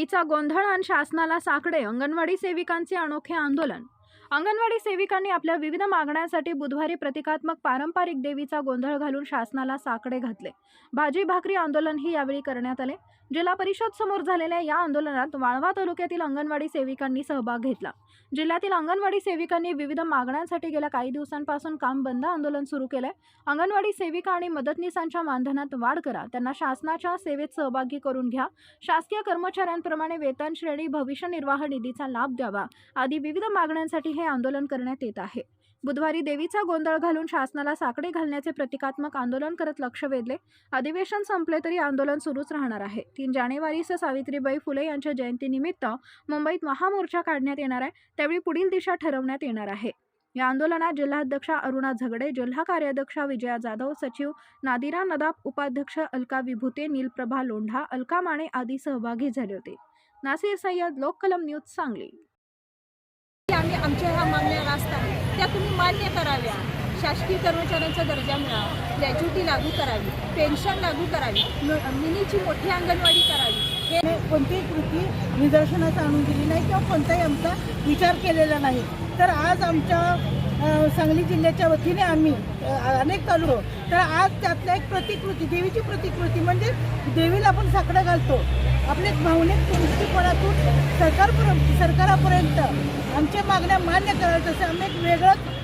तिचा गोंधळ आणि शासनाला साकडे अंगणवाडी सेविकांचे अनोखे आंदोलन अंगणवाडी सेविकांनी आपल्या विविध मागण्यांसाठी बुधवारी प्रतिकात्मक पारंपरिक देवीचा गोंधळ घालून शासनाला साकडे घातले. भाजी भाकरी आंदोलनही यावेळी करण्यात आले. जिल्हा परिषद समोर झालेल्या या आंदोलनात वाळवा तालुक्यातील अंगणवाडी सेविकांनी सहभाग घेतला. जिल्ह्यातील अंगणवाडी सेविकांनी विविध मागण्यांसाठी गेल्या काही दिवसांपासून काम बंद आंदोलन सुरू केलंय. अंगणवाडी सेविका आणि मदतनीसांच्या मानधनात वाढ करा. त्यांना शासनाच्या सेवेत सहभागी करून घ्या. शासकीय कर्मचाऱ्यांप्रमाणे वेतन श्रेणी भविष्य निर्वाह निधीचा लाभ द्यावा. आदी विविध मागण्यांसाठी हे आंदोलन करण्यात येत आहे. बुधवारी देवीचा गोंधळ घालून शासनाला साकडे घालण्याचे प्रतिकात्मक आंदोलन करत लक्ष वेधले. अधिवेशन संपले तरी आंदोलन सुरूच राहणार आहे. तीन जानेवारीस सावित्रीबाई फुले यांच्या जयंतीनिमित्त मुंबईत महामोर्चा काढण्यात येणार आहे. त्यावेळी पुढील दिशा ठरवण्यात येणार आहे. या आंदोलनात जिल्हाध्यक्षा अरुणा झगडे जिल्हा कार्याध्यक्षा विजया जाधव सचिव नादिरा नदाब उपाध्यक्ष अलका विभूते नीलप्रभा लोंढा अलका माने आदी सहभागी झाले होते. नासिर सय्यद लोककलम न्यूज सांगली. आमच्या ह्या मागण्या रास्त आहेत त्या तुम्ही मान्य कराव्या. शासकीय कर्मचाऱ्यांचा दर्जा मिळावा. ग्रॅज्युटी लागू करावी. पेन्शन लागू करावी. मिनीची मोठी अंगणवाडी करावी. हे कोणतीही कृती निदर्शनास आणून दिली नाही किंवा कोणताही आमचा विचार केलेला नाही. तर आज आमच्या सांगली जिल्ह्याच्या वतीने आम्ही अनेक चालू तर आज त्यातल्या एक प्रतिकृती देवीची प्रतिकृती म्हणजे देवीला आपण साकडं घालतो. आपले भावनिक दृष्टिकोनातून सरकारपर्यंत सरकारापर्यंत आमच्या मागण्या मान्य करायचं असं आम्ही एक वेगळंच